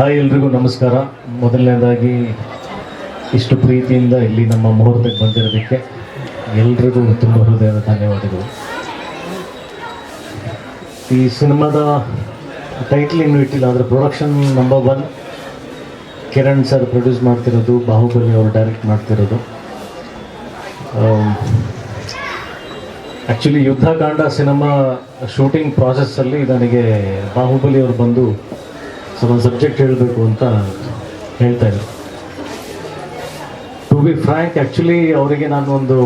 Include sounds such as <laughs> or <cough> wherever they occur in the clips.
Hi ಎಲ್ರಿಗೂ ನಮಸ್ಕಾರ. ಮೊದಲನೇದಾಗಿ ಇಷ್ಟು ಪ್ರೀತಿಯಿಂದ ಇಲ್ಲಿ ನಮ್ಮ ಮುಹೂರ್ತಕ್ಕೆ ಬಂದಿರೋದಕ್ಕೆ ಎಲ್ರಿಗೂ ತುಂಬ ಹೃದಯದ ಧನ್ಯವಾದಗಳು. ಈ ಸಿನಿಮಾದ ಟೈಟ್ಲ್ ಇನ್ನೂ ಇಟ್ಟಿಲ್ಲ, ಆದರೆ production number one Kiran sir produce ಮಾಡ್ತಿರೋದು, ಬಾಹುಬಲಿ ಅವರು ಡೈರೆಕ್ಟ್ ಮಾಡ್ತಿರೋದು. ಆ್ಯಕ್ಚುಲಿ ಯುದ್ಧಕಾಂಡ ಸಿನಿಮಾ ಶೂಟಿಂಗ್ ಪ್ರಾಸೆಸ್ಸಲ್ಲಿ ನನಗೆ ಬಾಹುಬಲಿ ಅವರು ಬಂದು ಸ್ವಲ್ಪ ಸಬ್ಜೆಕ್ಟ್ ಹೇಳಬೇಕು ಅಂತ ಹೇಳ್ತಾ ಇದ್ರು ಟು ಬಿ ಫ್ರ್ಯಾಂಕ್ ಆ್ಯಕ್ಚುಲಿ ಅವರಿಗೆ ನಾನು ಒಂದು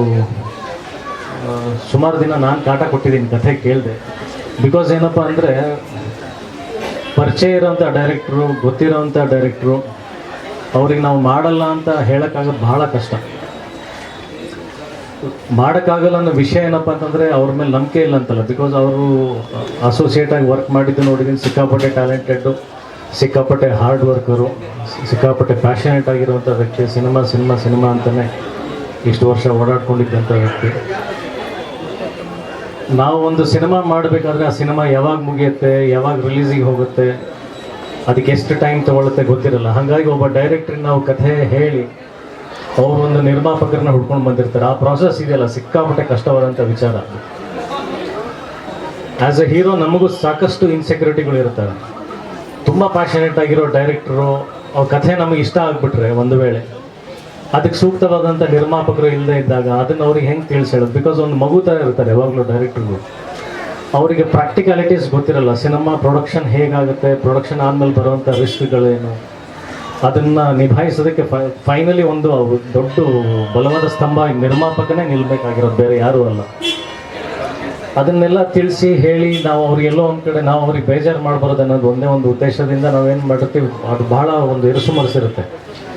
ಸುಮಾರು ದಿನ ನಾನು ಕಾಟ ಕೊಟ್ಟಿದ್ದೀನಿ ಕಥೆ ಕೇಳಿದೆ. ಬಿಕಾಸ್ ಏನಪ್ಪ ಅಂದರೆ, ಪರಿಚಯ ಇರೋಂಥ ಡೈರೆಕ್ಟ್ರು ಗೊತ್ತಿರೋಂಥ ಡೈರೆಕ್ಟ್ರು ಅವ್ರಿಗೆ ನಾವು ಮಾಡಲ್ಲ ಅಂತ ಹೇಳೋಕ್ಕಾಗೋದು ಬಹಳ ಕಷ್ಟ. ಮಾಡೋಕ್ಕಾಗಲ್ಲ ಅನ್ನೋ ವಿಷಯ ಏನಪ್ಪ ಅಂತಂದರೆ, ಅವ್ರ ಮೇಲೆ ನಂಬಿಕೆ ಇಲ್ಲ ಅಂತಲ್ಲ. ಬಿಕಾಸ್ ಅವರು ಅಸೋಸಿಯೇಟ್ ಆಗಿ ವರ್ಕ್ ಮಾಡಿದ್ದು ನೋಡಿದ್ದೀನಿ, ಸಿಕ್ಕಾಪಟ್ಟೆ ಟ್ಯಾಲೆಂಟೆಡ್ಡು ಸಿಕ್ಕಾಪಟ್ಟೆ ಹಾರ್ಡ್ ವರ್ಕರು ಸಿಕ್ಕಾಪಟ್ಟೆ ಪ್ಯಾಷನೇಟ್ ಆಗಿರುವಂಥ ವ್ಯಕ್ತಿ, ಸಿನಿಮಾ ಸಿನಿಮಾ ಸಿನಿಮಾ ಅಂತಲೇ ಇಷ್ಟು ವರ್ಷ ಓಡಾಡ್ಕೊಂಡಿದ್ದಂಥ ವ್ಯಕ್ತಿ. ನಾವು ಒಂದು ಸಿನಿಮಾ ಮಾಡಬೇಕಾದ್ರೆ ಆ ಸಿನಿಮಾ ಯಾವಾಗ ಮುಗಿಯುತ್ತೆ, ಯಾವಾಗ ರಿಲೀಸಿಗೆ ಹೋಗುತ್ತೆ, ಅದಕ್ಕೆ ಎಷ್ಟು ಟೈಮ್ ತೊಗೊಳುತ್ತೆ ಗೊತ್ತಿರಲ್ಲ. ಹಾಗಾಗಿ ಒಬ್ಬ ಡೈರೆಕ್ಟ್ರಿಗೆ ನಾವು ಕಥೆ ಹೇಳಿ, ಅವರು ಒಂದು ನಿರ್ಮಾಪಕರನ್ನ ಹುಡ್ಕೊಂಡು ಬಂದಿರ್ತಾರೆ. ಆ ಪ್ರಾಸೆಸ್ ಇದೆಯಲ್ಲ, ಸಿಕ್ಕಾಪಟ್ಟೆ ಕಷ್ಟವಾದಂಥ ವಿಚಾರ. ಆ್ಯಸ್ ಎ ಹೀರೋ ನಮಗೂ ಸಾಕಷ್ಟು ಇನ್ಸೆಕ್ಯೂರಿಟಿಗಳು ಇರ್ತವೆ ತುಂಬ ಪ್ಯಾಷನೇಟ್ ಆಗಿರೋ ಡೈರೆಕ್ಟ್ರು ಅವ್ರ ಕಥೆ ನಮಗೆ ಇಷ್ಟ ಆಗಿಬಿಟ್ರೆ ಒಂದು ವೇಳೆ. ಅದಕ್ಕೆ ಸೂಕ್ತವಾದಂಥ ನಿರ್ಮಾಪಕರು ಇಲ್ಲದೆ ಇದ್ದಾಗ ಅದನ್ನು ಅವ್ರಿಗೆ ಹೆಂಗೆ ತಿಳಿಸಿ ಬಿಕಾಸ್ ಒಂದು ಮಗು ಥರ ಇರ್ತಾರೆ ಯಾವಾಗಲೂ ಡೈರೆಕ್ಟ್ರು ಅವರಿಗೆ ಪ್ರಾಕ್ಟಿಕಾಲಿಟೀಸ್ ಗೊತ್ತಿರಲ್ಲ ಸಿನಿಮಾ ಪ್ರೊಡಕ್ಷನ್ ಹೇಗಾಗುತ್ತೆ ಪ್ರೊಡಕ್ಷನ್ ಆದಮೇಲೆ ಬರುವಂಥ ರಿಸ್ಕ್ಗಳೇನು ಅದನ್ನು ನಿಭಾಯಿಸೋದಕ್ಕೆ ಫೈನಲಿ ಒಂದು ದೊಡ್ಡ ಬಲವಾದ ಸ್ತಂಭ ನಿರ್ಮಾಪಕನೇ ನಿಲ್ಲಬೇಕಾಗಿರೋದು ಬೇರೆ ಯಾರೂ ಅಲ್ಲ. ಅದನ್ನೆಲ್ಲ ತಿಳಿಸಿ ಹೇಳಿ ನಾವು ಅವ್ರಿಗೆಲ್ಲೋ ಒಂದು ಕಡೆ ನಾವು ಅವ್ರಿಗೆ ಬೇಜಾರು ಮಾಡಬಾರ್ದು ಅನ್ನೋದು ಒಂದೇ ಒಂದು ಉದ್ದೇಶದಿಂದ ನಾವೇನು ಮಾಡಿರ್ತೀವಿ ಅದು ಬಹಳ ಒಂದು ಇರುಸು ಮರೆಸಿರುತ್ತೆ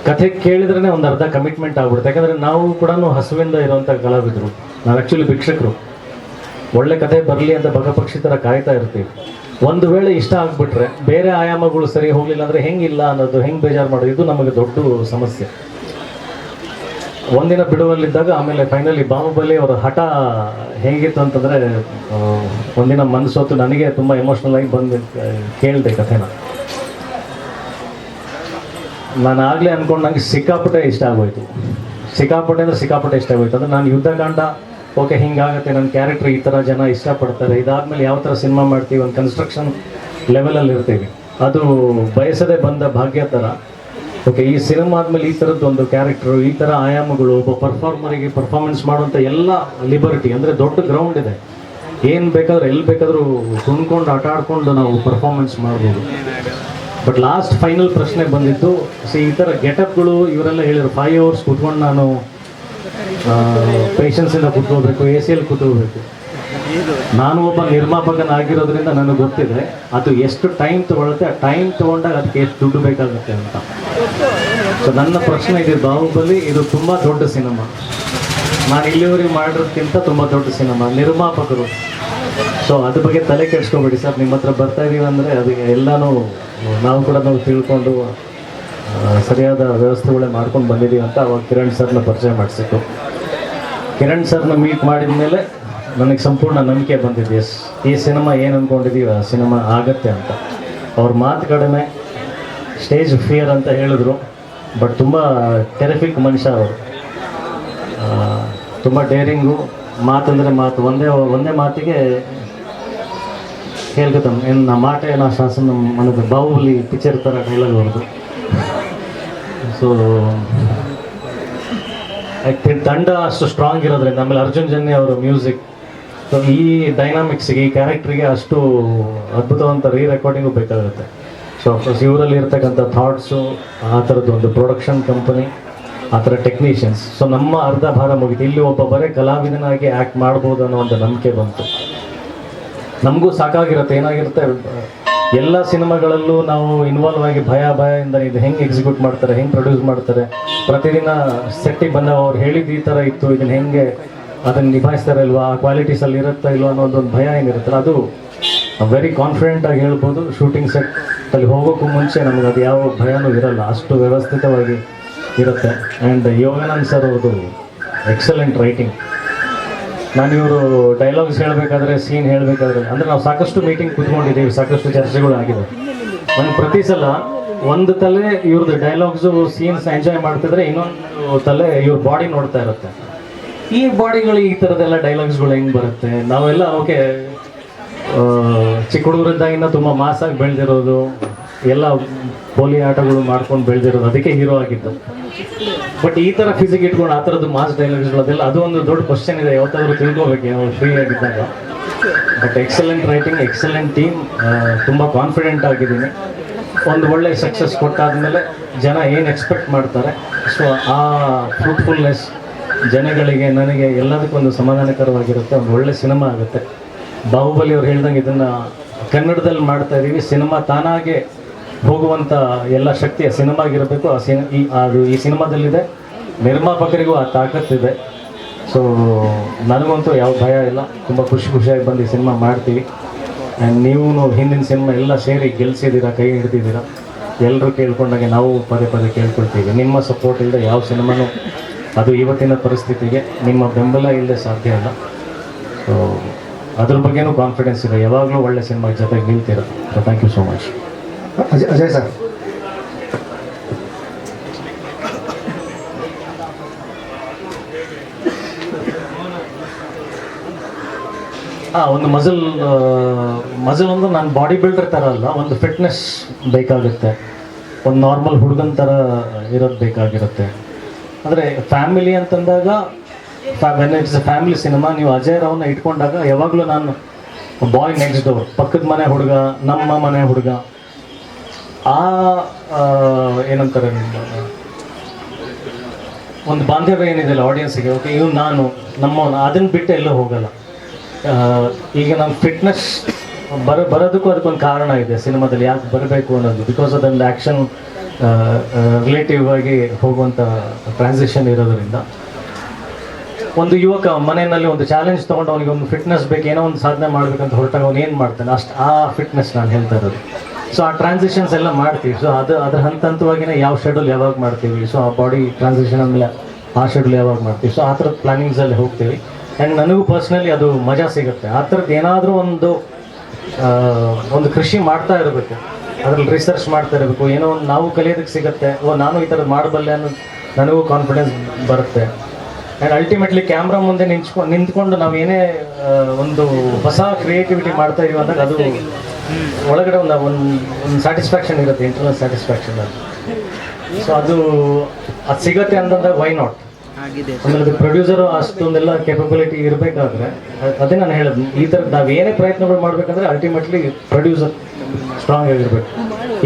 ಕಥೆ ಕೇಳಿದ್ರೇ ಒಂದು ಅರ್ಧ ಕಮಿಟ್ಮೆಂಟ್ ಆಗ್ಬಿಡುತ್ತೆ. ಯಾಕಂದರೆ ನಾವು ಕೂಡ ಹಸುವಿಂದ ಇರುವಂಥ ಕಲಾವಿದರು. ನಾವು ಆ್ಯಕ್ಚುಲಿ ಭಿಕ್ಷಕರು. ಒಳ್ಳೆ ಕಥೆ ಬರಲಿ ಅಂತ ಬಗಪಕ್ಷಿ ಥರ ಕಾಯ್ತಾ ಇರ್ತೀವಿ. ಒಂದು ವೇಳೆ ಇಷ್ಟ ಆಗಿಬಿಟ್ರೆ, ಬೇರೆ ಆಯಾಮಗಳು ಸರಿ ಹೋಗಲಿಲ್ಲ ಅಂದರೆ ಹೆಂಗಿಲ್ಲ ಅನ್ನೋದು, ಹೆಂಗೆ ಬೇಜಾರು ಮಾಡೋದು, ಇದು ನಮಗೆ ದೊಡ್ಡ ಸಮಸ್ಯೆ. ಒಂದಿನ ಬಿಡುವಲ್ಲಿದ್ದಾಗ ಆಮೇಲೆ ಫೈನಲಿ ಬಾಹುಬಲಿ ಅವರ ಹಠ ಹೇಗಿತ್ತು ಅಂತಂದರೆ ಒಂದಿನ ಮನಸ್ಸೊತ್ತು ನನಗೆ ತುಂಬ ಎಮೋಷ್ನಲ್ ಆಗಿ ಬಂದು ಕೇಳಿದೆ ಕಥೆನ. ನಾನು ಆಗಲೇ ಅಂದ್ಕೊಂಡು ನಂಗೆ ಸಿಕ್ಕಾಪಟ್ಟೆ ಇಷ್ಟ ಆಗೋಯ್ತು. ಸಿಕ್ಕಾಪಟ್ಟೆ ಅಂದರೆ ಸಿಕ್ಕಾಪಟ್ಟೆ ಇಷ್ಟ ಆಗೋಯ್ತು. ಅಂದರೆ ನಾನು ಯುದ್ಧಕಾಂಡ ಓಕೆ, ಹಿಂಗಾಗುತ್ತೆ ನನ್ನ ಕ್ಯಾರೆಕ್ಟ್ರ್ ಈ ಥರ ಜನ ಇಷ್ಟಪಡ್ತಾರೆ. ಇದಾದಮೇಲೆ ಯಾವ ಥರ ಸಿನಿಮಾ ಮಾಡ್ತೀವಿ ಒಂದು ಕನ್ಸ್ಟ್ರಕ್ಷನ್ ಲೆವೆಲಲ್ಲಿ ಇರ್ತೀವಿ ಅದು ಬಯಸದೆ ಬಂದ ಭಾಗ್ಯ ಥರ ಓಕೆ ಈ ಸಿನಿಮಾ ಆದಮೇಲೆ ಈ ಥರದ್ದು ಒಂದು ಕ್ಯಾರೆಕ್ಟರು ಈ ಥರ ಆಯಾಮಗಳು, ಒಬ್ಬ ಪರ್ಫಾರ್ಮರಿಗೆ ಪರ್ಫಾರ್ಮೆನ್ಸ್ ಮಾಡುವಂಥ ಎಲ್ಲ ಲಿಬರ್ಟಿ ಅಂದರೆ ದೊಡ್ಡ ಗ್ರೌಂಡ್ ಇದೆ. ಏನು ಬೇಕಾದ್ರೂ ಎಲ್ಲಿ ಬೇಕಾದರೂ ಕುಣ್ಕೊಂಡು ಆಟ ಆಡ್ಕೊಂಡು ನಾವು ಪರ್ಫಾರ್ಮೆನ್ಸ್ ಮಾಡ್ಬೋದು. ಬಟ್ ಲಾಸ್ಟ್ ಫೈನಲ್ ಪ್ರಶ್ನೆ ಬಂದಿತ್ತು ಸೊ ಈ ಥರ ಗೆಟಪ್ಗಳು ಇವರೆಲ್ಲ ಹೇಳಿದ್ರು ಫೈವ್ ಅವರ್ಸ್ ಕುತ್ಕೊಂಡು ನಾನು ಪೇಷನ್ಸಿಂದ ಕುತ್ಕೋಬೇಕು ಎ ಸಿಯಲ್ಲಿ ಕುತ್ಕೋಬೇಕು. ನಾನು ಒಬ್ಬ ನಿರ್ಮಾಪಕನಾಗಿರೋದ್ರಿಂದ ನನಗೆ ಗೊತ್ತಿದೆ ಅದು ಎಷ್ಟು ಟೈಮ್ ತಗೊಳುತ್ತೆ ಆ ಟೈಮ್ ತಗೊಂಡಾಗ ಅದಕ್ಕೆ ಎಷ್ಟು ದುಡ್ಡು ಬೇಕಾಗುತ್ತೆ ಅಂತ. ಸೊ ನನ್ನ ಪ್ರಶ್ನೆ ಇದೆ ಬಾಹುಬಲಿ ಇದು ತುಂಬ ದೊಡ್ಡ ಸಿನಿಮಾ. ನಾನು ಇಲ್ಲಿವರೆಗೆ ಮಾಡಿರೋದಕ್ಕಿಂತ ತುಂಬ ದೊಡ್ಡ ಸಿನಿಮಾ ನಿರ್ಮಾಪಕರು. ಸೊ ಅದ್ರ ಬಗ್ಗೆ ತಲೆ ಕೆಡಿಸ್ಕೊಬೇಡಿ ಸರ್ ನಿಮ್ಮ ಹತ್ರ ಬರ್ತಾ ಇದೀವಿ ಅಂದರೆ ಅದಕ್ಕೆ ಎಲ್ಲನೂ ನಾವು ಕೂಡ ನಾವು ತಿಳ್ಕೊಂಡು ಸರಿಯಾದ ವ್ಯವಸ್ಥೆಗಳೇ ಮಾಡ್ಕೊಂಡು ಬಂದಿದ್ದೀವಿ ಅಂತ ಅವಾಗ ಕಿರಣ್ ಸರ್ನ ಪರಿಚಯ ಮಾಡಿಸಿತ್ತು ಕಿರಣ್ ಸರ್ನ ಮೀಟ್ ಮಾಡಿದ ಮೇಲೆ ನನಗೆ ಸಂಪೂರ್ಣ ನಂಬಿಕೆ ಬಂದಿದೆ. ಎಸ್, ಈ ಸಿನಿಮಾ ಏನು ಅಂದ್ಕೊಂಡಿದ್ದೀವಿ ಆ ಸಿನಿಮಾ ಆಗತ್ತೆ ಅಂತ. ಅವ್ರ ಮಾತು ಕಡಿಮೆ, ಸ್ಟೇಜ್ ಫಿಯರ್ ಅಂತ ಹೇಳಿದ್ರು, ಬಟ್ ತುಂಬ ಟೆರಿಫಿಕ್ ಮನುಷ್ಯ ಅವರು. ತುಂಬ ಡೇರಿಂಗು ಮಾತಂದರೆ ಮಾತು ಒಂದೇ ಒಂದೇ ಮಾತಿಗೆ ಹೇಳ್ಕೊತಾನೆ. ಏನು, ನಾ ಮಾಟೆ ನಾ ಶಾಸನ ಮನದ ಬಾಹುಬಲಿ ಪಿಕ್ಚರ್ ಥರ ಡೈಲಾಗ್ ಅವ್ರದ್ದು ಸೊ ತಂಡ ಅಷ್ಟು ಸ್ಟ್ರಾಂಗ್ ಇರೋದ್ರಿಂದ, ಆಮೇಲೆ ಅರ್ಜುನ್ ಜನ್ಯ ಅವರ ಮ್ಯೂಸಿಕ್ ಸೊ ಈ ಡೈನಾಮಿಕ್ಸ್ಗೆ ಈ ಕ್ಯಾರೆಕ್ಟ್ರಿಗೆ ಅಷ್ಟು ಅದ್ಭುತವಂತ ರೀ ರೆಕಾರ್ಡಿಂಗು ಬೇಕಾಗುತ್ತೆ ಸೊ ಅಫ್ಕೋರ್ಸ್ ಇವರಲ್ಲಿ ಇರ್ತಕ್ಕಂಥ ಥಾಟ್ಸು ಆ ಥರದ್ದು ಒಂದು ಪ್ರೊಡಕ್ಷನ್ ಕಂಪನಿ ಆ ಥರ ಟೆಕ್ನಿಷಿಯನ್ಸ್ ಸೊ ನಮ್ಮ ಅರ್ಧ ಭಾರ ಮುಗಿತು. ಇಲ್ಲಿ ಒಬ್ಬ ಬರೇ ಕಲಾವಿದನಾಗಿ ಆ್ಯಕ್ಟ್ ಮಾಡ್ಬೋದು ಅನ್ನೋ ಒಂದು ನಂಬಿಕೆ ಬಂತು. ನಮಗೂ ಸಾಕಾಗಿರುತ್ತೆ, ಏನಾಗಿರುತ್ತೆ? ಎಲ್ಲ ಸಿನಿಮಾಗಳಲ್ಲೂ ನಾವು ಇನ್ವಾಲ್ವ್ ಆಗಿ ಭಯ ಭಯದಿಂದ ಇದು ಹೆಂಗೆ ಎಕ್ಸಿಕ್ಯೂಟ್ ಮಾಡ್ತಾರೆ, ಹೆಂಗೆ ಪ್ರೊಡ್ಯೂಸ್ ಮಾಡ್ತಾರೆ. ಪ್ರತಿದಿನ ಸೆಟ್ಟಿಗೆ ಬಂದಾಗ ಅವ್ರು ಹೇಳಿದ್ದು ಈ ಥರ ಇತ್ತು, ಇದನ್ನ ಹೆಂಗೆ ಅದನ್ನು ನಿಭಾಯಿಸ್ತಾರೆ ಇಲ್ವಾ, ಆ ಕ್ವಾಲಿಟೀಸಲ್ಲಿ ಇರುತ್ತಾ ಇಲ್ವಾ ಅನ್ನೋ ಒಂದು ಭಯ ಏನಿರುತ್ತಲ್ಲ, ಅದು ವೆರಿ ಕಾನ್ಫಿಡೆಂಟ್ ಆಗಿ ಹೇಳ್ಬೋದು. ಶೂಟಿಂಗ್ ಸೆಟ್ ಅಲ್ಲಿ ಹೋಗೋಕ್ಕೂ ಮುಂಚೆ ನಮ್ಗೆ ಅದು ಯಾವ ಭಯನೂ ಇರಲ್ಲ. ಅಷ್ಟು ವ್ಯವಸ್ಥಿತವಾಗಿ ಇರುತ್ತೆ. ಆ್ಯಂಡ್ ಯೋಗಾನಂದ್ ಸರ್ ಅವ್ರದ್ದು ಎಕ್ಸಲೆಂಟ್ ರೈಟಿಂಗ್ ನಾನು ಇವರು ಡೈಲಾಗ್ಸ್ ಹೇಳಬೇಕಾದ್ರೆ ಸೀನ್ ಹೇಳಬೇಕಾದ್ರೆ, ಅಂದರೆ ನಾವು ಸಾಕಷ್ಟು ಮೀಟಿಂಗ್ ಕೂತ್ಕೊಂಡಿದ್ದೀವಿ, ಸಾಕಷ್ಟು ಚರ್ಚೆಗಳು ಆಗಿದೆ ನಮ್ಗೆ ಪ್ರತಿ ಸಲ ಒಂದು ತಲೆ ಇವ್ರದ್ದು ಡೈಲಾಗ್ಸು ಸೀನ್ಸ್ ಎಂಜಾಯ್ ಮಾಡ್ತಿದ್ರೆ ಇನ್ನೊಂದು ತಲೆ ಇವ್ರ ಬಾಡಿ ನೋಡ್ತಾ ಇರುತ್ತೆ. ಈ ಬಾಡಿಗಳು ಈ ಥರದ್ದೆಲ್ಲ ಡೈಲಾಗ್ಸ್ಗಳು ಹೆಂಗೆ ಬರುತ್ತೆ? ನಾವೆಲ್ಲ ಓಕೆ ಚಿಕ್ಕ ಹುಡುಗರಿದ್ದಾಗಿಂದ ತುಂಬ ಮಾಸಾಗಿ ಬೆಳೆದಿರೋದು, ಎಲ್ಲ ಪೋಲಿ ಆಟಗಳು ಮಾಡ್ಕೊಂಡು ಬೆಳೆದಿರೋದು, ಅದಕ್ಕೆ ಹೀರೋ ಆಗಿದ್ದು. ಬಟ್ ಈ ಥರ ಫಿಸಿಕ್ ಇಟ್ಕೊಂಡು ಆ ಥರದ್ದು ಮಾಸ್ ಡೈಲಾಗ್ಸ್ಗಳು ಅದೆಲ್ಲ, ಅದು ಒಂದು ದೊಡ್ಡ ಕ್ವಶನ್ ಇದೆ. ಯಾವತ್ತಾದ್ರೂ ತಿಳ್ಕೊಬೇಕು ನಾವು ಫ್ರೀ ಆಗಿದ್ದಾಗ. But excellent writing excellent team ತುಂಬ ಕಾನ್ಫಿಡೆಂಟ್ ಆಗಿದ್ದೀನಿ. ಒಂದು ಒಳ್ಳೆ ಸಕ್ಸಸ್ ಕೊಟ್ಟಾದ್ಮೇಲೆ ಜನ ಏನು ಎಕ್ಸ್ಪೆಕ್ಟ್ ಮಾಡ್ತಾರೆ ಸೊ ಆ ಫ್ರೂಟ್ಫುಲ್ನೆಸ್ ಜನಗಳಿಗೆ ನನಗೆ ಎಲ್ಲದಕ್ಕೊಂದು ಸಮಾಧಾನಕರವಾಗಿರುತ್ತೆ, ಒಂದು ಒಳ್ಳೆ ಸಿನಿಮಾ ಆಗುತ್ತೆ. ಬಾಹುಬಲಿ ಅವ್ರು ಹೇಳ್ದಂಗೆ ಇದನ್ನು ಕನ್ನಡದಲ್ಲಿ ಮಾಡ್ತಾ ಇದ್ದೀವಿ ಸಿನಿಮಾ ತಾನಾಗೆ ಹೋಗುವಂಥ ಎಲ್ಲ ಶಕ್ತಿಯ ಸಿನಿಮಾಗಿರಬೇಕು. ಆ ಸಿನಿ ಈ ಅದು ಈ ಸಿನಿಮಾದಲ್ಲಿದೆ. ನಿರ್ಮಾಪಕರಿಗೂ ಆ ತಾಕತ್ತಿದೆ. ಸೊ ನನಗಂತೂ ಯಾವ ಭಯ ಇಲ್ಲ. ತುಂಬ ಖುಷಿ ಖುಷಿಯಾಗಿ ಬಂದು ಈ ಸಿನಿಮಾ ಮಾಡ್ತೀವಿ. ಆ್ಯಂಡ್ ನೀವು ಹಿಂದಿನ ಸಿನಿಮಾ ಎಲ್ಲ ಸೇರಿ ಗೆಲ್ಸಿದ್ದೀರಾ, ಕೈ ಹಿಡ್ದಿದ್ದೀರಾ? ಎಲ್ಲರೂ ಕೇಳ್ಕೊಂಡಾಗೆ ನಾವು ಪದೇ ಪದೇ ಕೇಳ್ಕೊಳ್ತೀವಿ. ನಿಮ್ಮ ಸಪೋರ್ಟ್ ಇಲ್ಲದೆ ಯಾವ ಸಿನಿಮಾನು ಅದು ಇವತ್ತಿನ ಪರಿಸ್ಥಿತಿಗೆ ನಿಮ್ಮ ಬೆಂಬಲ ಇಲ್ಲದೆ ಸಾಧ್ಯ ಅಲ್ಲ. ಸೊ ಅದ್ರ ಬಗ್ಗೆನೂ ಕಾನ್ಫಿಡೆನ್ಸ್ ಇದೆ. ಯಾವಾಗಲೂ ಒಳ್ಳೆ ಸಿನಿಮಾ ಜೊತೆಗೆ ನಿಲ್ತೀರ. So thank you so much Ajay Ajay sir. ಹಾಂ ಒಂದು ಮಜಲ್ ಮಜಲ್ ಒಂದು ನಾನು ಬಾಡಿ ಬಿಲ್ಡರ್ ಥರ ಅಲ್ಲ ಒಂದು ಫಿಟ್ನೆಸ್ ಬೇಕಾಗುತ್ತೆ ಒಂದು ನಾರ್ಮಲ್ ಹುಡುಗನ ಥರ ಇರೋದು ಬೇಕಾಗಿರುತ್ತೆ. ಅಂದರೆ ಫ್ಯಾಮಿಲಿ ಅಂತಂದಾಗ ಇಟ್ಸ್ ಫ್ಯಾಮಿಲಿ ಸಿನಿಮಾ ನೀವು ಅಜಯ್ ರಾವ್ನ ಇಟ್ಕೊಂಡಾಗ ಯಾವಾಗಲೂ ನಾನು ಬಾಯ್ ನೆಕ್ಸ್ಟ್ ಡೋರ್ ಪಕ್ಕದ ಮನೆ ಹುಡುಗ, ನಮ್ಮ ಮನೆ ಹುಡುಗ. ಆ ಏನಂತಾರೆ ಒಂದು ಬಾಂಧವ್ಯ ಏನಿದೆಯಲ್ಲ ಆಡಿಯನ್ಸಿಗೆ ಓಕೆ ಇವ್ ನಾನು, ನಮ್ಮವನು ಅದನ್ನು ಬಿಟ್ಟು ಎಲ್ಲೂ ಹೋಗಲ್ಲ. ಈಗ ನಾನು ಫಿಟ್ನೆಸ್ ಬರ ಬರೋದಕ್ಕೂ ಅದಕ್ಕೊಂದು ಕಾರಣ ಇದೆ. ಸಿನಿಮಾದಲ್ಲಿ ಯಾಕೆ ಬರಬೇಕು ಅನ್ನೋದು. ಬಿಕಾಸ್ ಅದೊಂದು ಆ್ಯಕ್ಷನ್ ರಿಲೇಟಿವ್ ಆಗಿ ಹೋಗುವಂಥ ಟ್ರಾನ್ಸಿಷನ್ ಇರೋದರಿಂದ. ಒಂದು ಯುವಕ ಮನೆಯಲ್ಲಿ ಒಂದು ಚಾಲೆಂಜ್ ತೊಗೊಂಡು ಅವನಿಗೆ ಒಂದು ಫಿಟ್ನೆಸ್ ಬೇಕು, ಏನೋ ಒಂದು ಸಾಧನೆ ಮಾಡಬೇಕಂತ ಹೊರಟಾಗ ಅವನು ಏನು ಮಾಡ್ತಾನೆ? ಅಷ್ಟು ಆ ಫಿಟ್ನೆಸ್ ನಾನು ಹೇಳ್ತಾ ಇರೋದು. ಸೊ ಆ ಟ್ರಾನ್ಸಿಷನ್ಸ್ ಎಲ್ಲ ಮಾಡ್ತೀವಿ. ಸೊ ಅದು, ಅದ್ರ ಹಂತ ಹಂತವಾಗಿನೇ ಯಾವ ಶೆಡ್ಯೂಲ್ ಯಾವಾಗ ಮಾಡ್ತೀವಿ? ಸೊ ಆ ಬಾಡಿ ಟ್ರಾನ್ಸಿಷನ್ ಆದಮೇಲೆ ಆ ಶೆಡ್ಯೂಲ್ ಯಾವಾಗ ಮಾಡ್ತೀವಿ? ಸೊ ಆ ಥರದ ಪ್ಲಾನಿಂಗ್ಸಲ್ಲಿ ಹೋಗ್ತೀವಿ. ಆ್ಯಂಡ್ ನನಗೂ ಪರ್ಸ್ನಲಿ ಅದು ಮಜಾ ಸಿಗುತ್ತೆ. ಆ ಥರದ್ದು ಏನಾದರೂ ಒಂದು ಒಂದು ಕೃಷಿ ಮಾಡ್ತಾ ಇರಬೇಕು. ಅದ್ರಲ್ಲಿ ರಿಸರ್ಚ್ ಮಾಡ್ತಾ ಇರಬೇಕು. ಏನೋ ಒಂದು ನಾವು ಕಲಿಯೋದಕ್ಕೆ ಸಿಗುತ್ತೆ. ಓ, ನಾನು ಈ ಥರದ್ದು ಮಾಡಬಲ್ಲೆ ಅನ್ನೋದು ನನಗೂ ಕಾನ್ಫಿಡೆನ್ಸ್ ಬರುತ್ತೆ. ಆ್ಯಂಡ್ ಅಲ್ಟಿಮೇಟ್ಲಿ ಕ್ಯಾಮ್ರಾ ಮುಂದೆ ನಿಂತ್ಕೊಂಡು ನಿಂತ್ಕೊಂಡು ನಾವು ಏನೇ ಒಂದು ಹೊಸ ಕ್ರಿಯೇಟಿವಿಟಿ ಮಾಡ್ತಾ ಇದೀವಿ ಅಂದಾಗ ಅದು ಒಳಗಡೆ ಒಂದು ಒಂದು ಒಂದು ಸ್ಯಾಟಿಸ್ಫ್ಯಾಕ್ಷನ್ ಇರುತ್ತೆ ಇಂಟರ್ನಲ್ ಸ್ಯಾಟಿಸ್ಫ್ಯಾಕ್ಷನ್ ಸೊ ಅದು ಅದು ಸಿಗತ್ತೆ ಅಂತಂದ್ರೆ ವೈ ನಾಟ್ ಆಮೇಲೆ ಪ್ರೊಡ್ಯೂಸರು ಅಷ್ಟೊಂದೆಲ್ಲ ಕೆಪಬಿಲಿಟಿ ಇರಬೇಕಾದ್ರೆ ಅದೇ ನಾನು ಹೇಳೋದು ಈ ಥರ ನಾವು ಏನೇ ಪ್ರಯತ್ನಗಳು ಮಾಡ್ಬೇಕಂದ್ರೆ ಅಲ್ಟಿಮೇಟ್ಲಿ ಪ್ರೊಡ್ಯೂಸರ್ ಸ್ಟ್ರಾಂಗ್ ಆಗಿರ್ಬೇಕು.